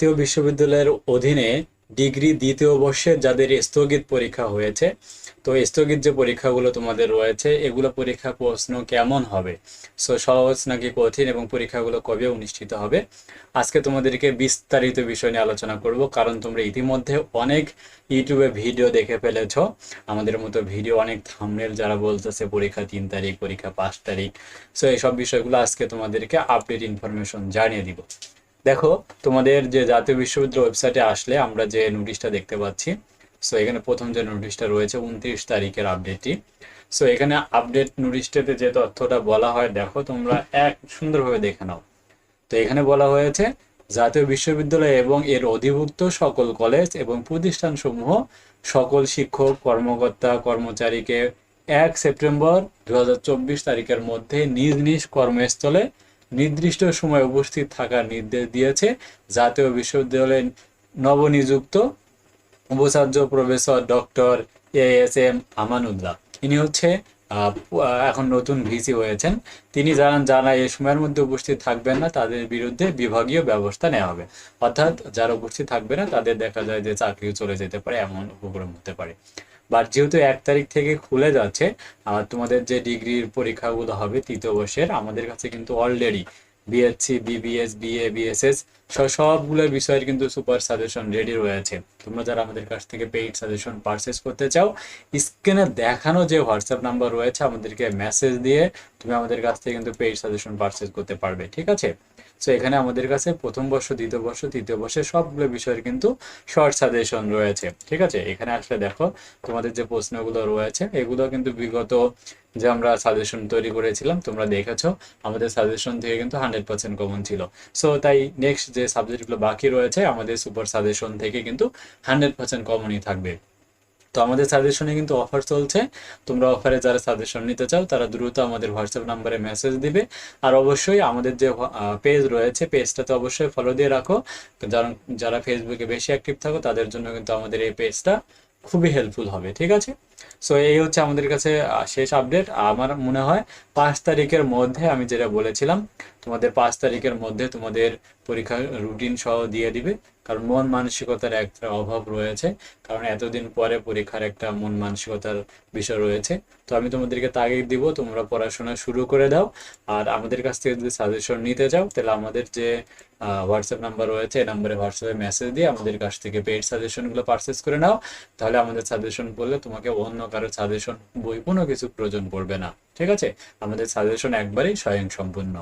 জাতীয় বিশ্ববিদ্যালয়ের অধীনে ডিগ্রি দ্বিতীয় বর্ষের যাদের স্থগিত পরীক্ষা হয়েছে, তো স্থগিত যে পরীক্ষাগুলো তোমাদের রয়েছে, এগুলো পরীক্ষা প্রশ্ন কেমন হবে? সো সহজ নাকি কঠিন এবং পরীক্ষাগুলো কবে অনুষ্ঠিত হবে? আজকে তোমাদেরকে বিস্তারিত বিষয় নিয়ে আলোচনা করব, কারণ তোমরা ইতিমধ্যে অনেক ইউটিউবে ভিডিও দেখে ফেলেছ। আমাদের মতো ভিডিও অনেক থামনেল যারা বলতেছে পরীক্ষা তিন তারিখ, পরীক্ষা পাঁচ তারিখ। সো এইসব বিষয়গুলো আজকে তোমাদেরকে আপডেট ইনফরমেশন জানিয়ে দিব। দেখো, তোমাদের যে জাতীয় বিশ্ববিদ্যালয় ওয়েবসাইটে আসলে আমরা যে নোটিশটা দেখতে পাচ্ছি সো এখানে প্রথম যে নোটিশটা রয়েছে উনত্রিশ তারিখের আপডেটটি সো এখানে আপডেট নোটিশটাতে যে তথ্যটা বলা হয়, দেখো, তোমরা এক, সুন্দরভাবে দেখে নাও। তো এখানে বলা হয়েছে, জাতীয় বিশ্ববিদ্যালয় এবং এর অধিভুক্ত সকল কলেজ এবং প্রতিষ্ঠানসমূহ সকল শিক্ষক, কর্মকর্তা, কর্মচারীকে এক সেপ্টেম্বর দু হাজার চব্বিশ তারিখের মধ্যে নিজ নিজ কর্মস্থলে নির্দিষ্ট সময় উপস্থিত থাকার নির্দেশ দিয়েছে। জাতীয় বিশ্ববিদ্যালয়ের নবনিযুক্ত উপাচার্য professor doctor A S M Amanullah. ইনি হচ্ছে এখন নতুন ভিসি হয়েছেন। তিনি জানান, যারা এই সময়ের মধ্যে উপস্থিত থাকবেন না, তাদের বিরুদ্ধে বিভাগীয় ব্যবস্থা নেওয়া হবে। অর্থাৎ, যারা উপস্থিত থাকবে না, তাদের দেখা যায় যে চাকরিও চলে যেতে পারে, এমন উপক্রম হতে পারে। বাট যেহেতু এক তারিখ থেকে খুলে যাচ্ছে আর তোমাদের যে ডিগ্রির পরীক্ষাগুলো হবে, তৃতীয় বর্ষের, আমাদের কাছে কিন্তু already BSc BBS BA BSS সবগুলো বিষয়ের কিন্তু সুপার সাজেশন রেডি রয়েছে তোমরা যারা আমাদের কাছ থেকে পেইড সাজেশন পারচেস করতে চাও স্ক্রিনে দেখানো যে হোয়াটসঅ্যাপ নাম্বার রয়েছে, আমাদেরকে মেসেজ দিয়ে তুমি আমাদের কাছ থেকে কিন্তু পেইড সাজেশন পারচেস করতে পারবে, ঠিক আছে? সো এখানে আমাদের কাছে প্রথম বর্ষ, দ্বিতীয় বর্ষ, তৃতীয় বর্ষের সবগুলো বিষয়ের কিন্তু শর্ট সাজেশন রয়েছে, ঠিক আছে? এখানে আসলে দেখো, তোমাদের যে প্রশ্নগুলো রয়েছে, এগুলো কিন্তু বিগত যে আমরা সাজেশন তৈরি করেছিলাম, তোমরা দেখেছ, আমাদের সাজেশন থেকে কিন্তু হান্ড্রেড পার্সেন্ট কমন ছিল। সো তাই নেক্সট যে সাবজেক্টগুলো বাকি রয়েছে, আমাদের সুপার সাজেশন থেকে কিন্তু হান্ড্রেড পার্সেন্ট কমনই থাকবে। তো আমাদের সাজেশনে কিন্তু অফার চলছে। তোমরা অফারে যারা সাজেশন নিতে চাও, তারা দ্রুত আমাদের হোয়াটসঅ্যাপ নাম্বারে মেসেজ দিবে। আর অবশ্যই আমাদের যে পেজ রয়েছে পেজটাতে অবশ্যই ফলো দিয়ে রাখো। যারা যারা ফেসবুকে বেশি অ্যাক্টিভ থাকো, তাদের জন্য কিন্তু আমাদের এই পেজটা খুবই হেল্পফুল হবে, ঠিক আছে? সো এই হচ্ছে আমাদের কাছে শেষ আপডেট আমার মনে হয় পাঁচ তারিখের মধ্যে আমি যেটা বলেছিলাম তোমাদের পাঁচ তারিখের মধ্যে তোমাদের পরীক্ষা রুটিন সহ দিয়ে দিবে, কারণ মন মানসিকতার একটা অভাব রয়েছে, কারণ এতদিন পরে পরীক্ষার একটা মন মানসিকতার বিষয় রয়েছে। তো আমি তোমাদেরকে তাগিদ দিব, তোমরা পড়াশোনা শুরু করে দাও, আর আমাদের কাছ থেকে যদি সাজেশন নিতে চাও, তাহলে আমাদের যে হোয়াটসঅ্যাপ নাম্বার রয়েছে, এই নাম্বারে হোয়াটসঅ্যাপে মেসেজ দিয়ে আমাদের কাছ থেকে পেইড সাজেশনগুলো পারচেস করে নাও। তাহলে আমাদের সাজেশন পড়লে তোমাকে অন্য কারও সাজেশন বই কোনো কিছু প্রয়োজন পড়বে না, ঠিক আছে? আমাদের সাজেশন একবারেই স্বয়ং সম্পূর্ণ